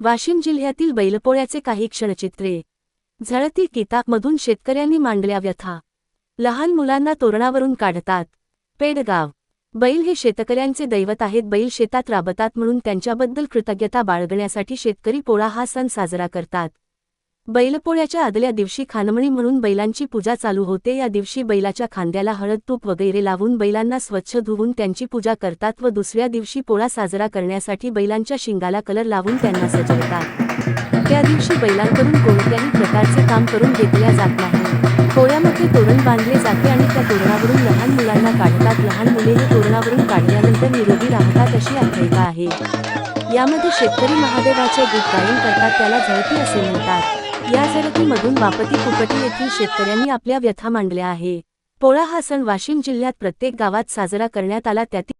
वाशिम जिल्ह्यातील बैलपोळ्याचे काही क्षणचित्रे. झळती किताबमधून शेतकऱ्यांनी मांडल्या व्यथा. लहान मुलांना तोरणावरून काढतात. पेडगाव. बैल हे शेतकऱ्यांचे दैवत आहेत. बैल शेतात राबतात म्हणून त्यांच्याबद्दल कृतज्ञता बाळगण्यासाठी शेतकरी पोळा हा सण साजरा करतात. बैलपोळ्याच्या आदल्या दिवशी खानमणी म्हणून बैलांची पूजा चालू होते. या दिवशी बैलाच्या खांद्याला हळद तूप वगैरे लावून बैलांना स्वच्छ धुवून त्यांची पूजा करतात व दुसऱ्या दिवशी पोळा साजरा करण्यासाठी बैलांच्या शिंगाला कलर लावून त्यांना सजवतात. त्या दिवशी बैलांकडून कोणत्याही प्रकारचे काम करून घेतल्या जात नाही. पोळ्यामध्ये तोरण बांधले जाते आणि त्या तोरणावरून लहान मुलांना काढतात. लहान मुले हे तोरणावरून काढल्यानंतर निरोगी राहतात अशी आख्यायिका आहे. यामध्ये शेतकरी महादेवाचे गीत गायन करतात त्याला झळती असे म्हणतात. या झरतीमधून वापती फुकटी येथील शेतकऱ्यांनी आपल्या व्यथा मांडल्या आहे. पोळा हा सण वाशिम जिल्ह्यात प्रत्येक गावात साजरा करण्यात आला त्यातील